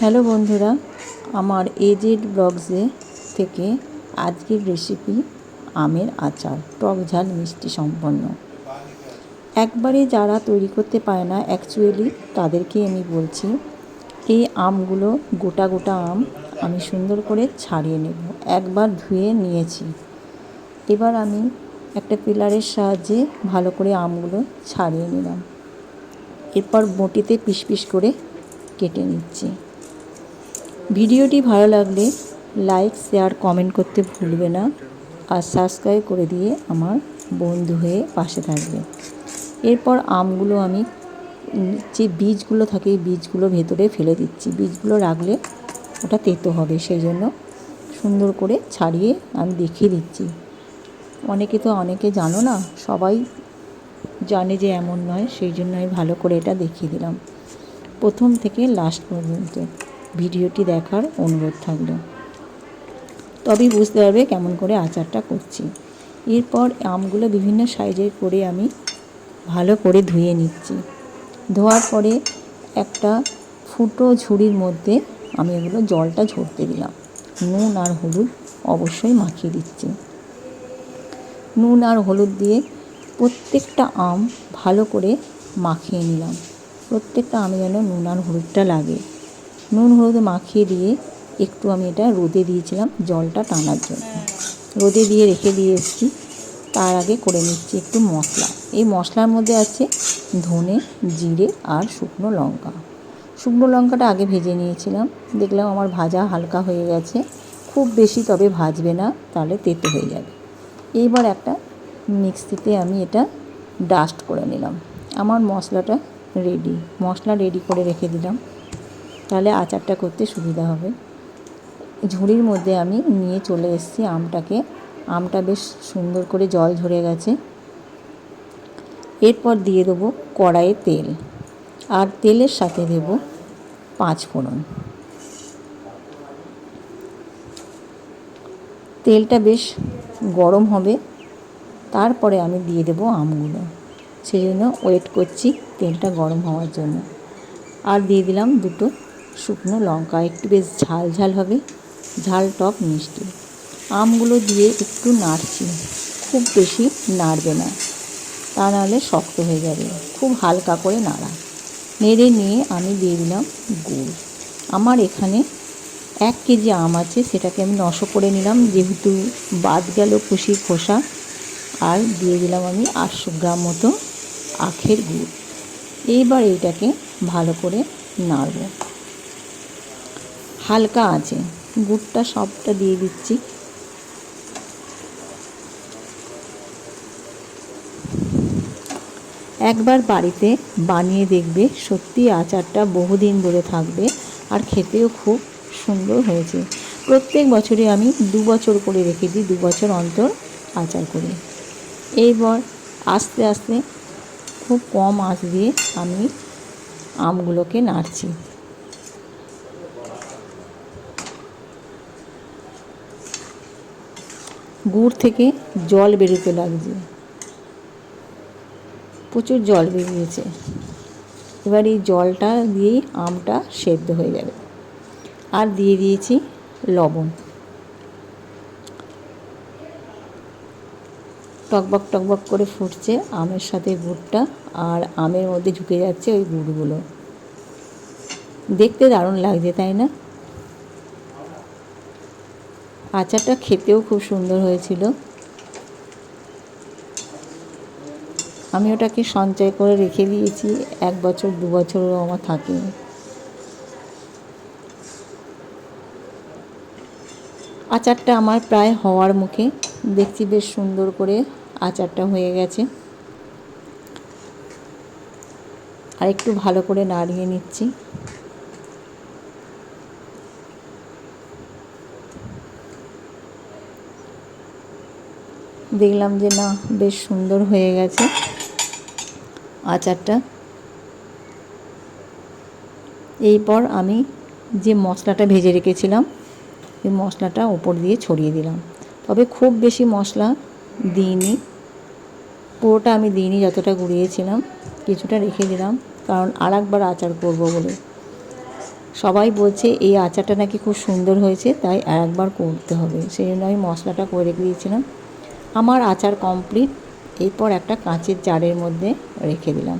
Hello বন্ধুরা, আমার AZ ব্লগসে থেকে আজকের রেসিপি আমের আচার, টক ঝাল মিষ্টি সম্পন্ন। একবারে যারা তৈরি করতে পারে না অ্যাকচুয়ালি তাদেরকে আমি বলছি, এই আমগুলো গোটা গোটা আম আমি সুন্দর করে ছাড়িয়ে নেব। একবার ধুয়ে নিয়েছি। এবার আমি একটা পিলারের সাহায্যে ভালো করে আমগুলো ছাড়িয়ে নিলাম। এরপর বটিতে পিস পিস করে কেটে নিচ্ছি। ভিডিওটি ভালো লাগলে লাইক, শেয়ার, কমেন্ট করতে ভুলবে না। আর সাবস্ক্রাইব করে দিয়ে আমার বন্ধু হয়ে পাশে থাকবে। এরপর আমগুলো আমি যে বীজগুলো থাকে বীজগুলো ভেতরে ফেলে দিচ্ছি। বীজগুলো রাখলে ওটা তেতো হবে সেই জন্য সুন্দর করে ছাড়িয়ে আমি দেখিয়ে দিচ্ছি। অনেকে তো অনেকে জানো না, সবাই জানে যে এমন নয়, সেই জন্য আমি ভালো করে এটা দেখিয়ে দিলাম। প্রথম থেকে লাস্ট পর্যন্ত। ভিডিওটি দেখার অনুরোধ থাকল। তবেই বুঝতে পারবে কেমন করে আচারটা করছি। এরপর আমগুলো বিভিন্ন সাইজের করে আমি ভালো করে ধুয়ে নিচ্ছি। ধোয়ার পরে একটা ফুটো ঝুড়ির মধ্যে আমি এগুলো জলটা ঝরতে দিলাম। নুন আর হলুদ অবশ্যই মাখিয়ে দিচ্ছি। নুন আর হলুদ দিয়ে প্রত্যেকটা আম ভালো করে মাখিয়ে নিলাম। প্রত্যেকটা আমে যেন নুন আর হলুদটা লাগে। নুন হলুদ মাখিয়ে দিয়ে একটু আমি এটা রোদে দিয়েছিলাম জলটা টানার জন্য। রোদে দিয়ে রেখে দিয়ে এসেছি। তার আগে করে নিচ্ছি একটু মশলা। এই মশলার মধ্যে আছে ধনে, জিরে আর শুকনো লঙ্কা। শুকনো লঙ্কাটা আগে ভেজে নিয়েছিলাম। দেখলাম আমার ভাজা হালকা হয়ে গেছে। খুব বেশি তবে ভাজবে না, তাহলে তেতো হয়ে যাবে। এইবার একটা মিক্সিতে আমি এটা ডাস্ট করে নিলাম। আমার মশলাটা রেডি। মশলা রেডি করে রেখে দিলাম। তাহলে আচারটা করতে সুবিধা হবে। ঝুড়ির মধ্যে আমি নিয়ে চলে এসেছি আমটাকে। আমটা বেশ সুন্দর করে জল ঝরে গেছে। এরপর দিয়ে দেবো কড়াইয়ে তেল। আর তেলের সাথে দেব পাঁচ ফোড়ন। তেলটা বেশ গরম হবে। তারপরে আমি দিয়ে দেবো আমগুলো। সেই জন্য ওয়েট করছি তেলটা গরম হওয়ার জন্য। আর দিয়ে দিলাম দুটো শুকনো লঙ্কা, একটু বেশ ঝাল ঝাল হবে। ঝাল টক মিষ্টি। আমগুলো দিয়ে একটু নাড়ছি। খুব বেশি নাড়বে না। তা নাহলে শক্ত হয়ে যাবে। খুব হালকা করে নাড়া। নেড়ে নিয়ে আমি দিয়ে দিলাম গুড়। আমার এখানে এক কেজি আম আছে, সেটাকে আমি নশো করে নিলাম। যেহেতু বাদ গেল খুশির খোসা, আর দিয়ে দিলাম আমি আটশো গ্রাম মতো আখের গুড়। এইবার এইটাকে ভালো করে নাড়ব। হালকা আছে। গুড়টা সবটা দিয়ে দিচ্ছি। একবার বাড়িতে বানিয়ে দেখবে সত্যি আচারটা বহুদিন ধরে থাকবে আর খেতেও খুব সুন্দর হয়েছে। প্রত্যেক বছরে আমি দু বছর করে রেখে দিই, দু বছর অন্তর আচার করি। এইবার আস্তে আস্তে খুব কম আঁচ দিয়ে আমি আমগুলোকে নাড়ছি। গুড় থেকে জল বেরোতে লাগছে। প্রচুর জল বেরিয়েছে। এবার এই জলটা দিয়েই আমটা সেদ্ধ হয়ে যাবে। আর দিয়ে দিয়েছি লবণ। টকবক টকবক করে ফুটছে আমের সাথে গুড়টা, আর আমের মধ্যে ঢুকে যাচ্ছে ওই গুড়গুলো। দেখতে দারুণ লাগছে, তাই না? আচারটা খেতেও খুব সুন্দর হয়েছিল। আমি ওটাকে সঞ্চয় করে রেখে দিয়েছি, এক বছর, দু বছরও আমার থাকে আচারটা আমার প্রায় হওয়ার মুখে, দেখছি বেশ সুন্দর করে আচারটা হয়ে গেছে। আর একটু ভালো করে নাড়িয়ে নিচ্ছি। দেখলাম যে না, বেশ সুন্দর হয়ে গেছে আচারটা। এইপর আমি যে মশলাটা ভেজে রেখেছিলাম, এই মশলাটা ওপর দিয়ে ছড়িয়ে দিলাম। তবে খুব বেশি মশলা দিইনি। পুরোটা আমি দিইনি, যতটা গুঁড়িয়েছিলাম, কিছুটা রেখে দিলাম, কারণ আর একবার আচার করব বলে। সবাই বলছে, এই আচারটা নাকি খুব সুন্দর হয়েছে, তাই আর একবার করতে হবে। সেই জন্য আমি মশলাটা করে রেখে দিয়েছিলাম। আমার আচার কমপ্লিট এরপর একটা কাঁচের জারের মধ্যে রেখে দিলাম।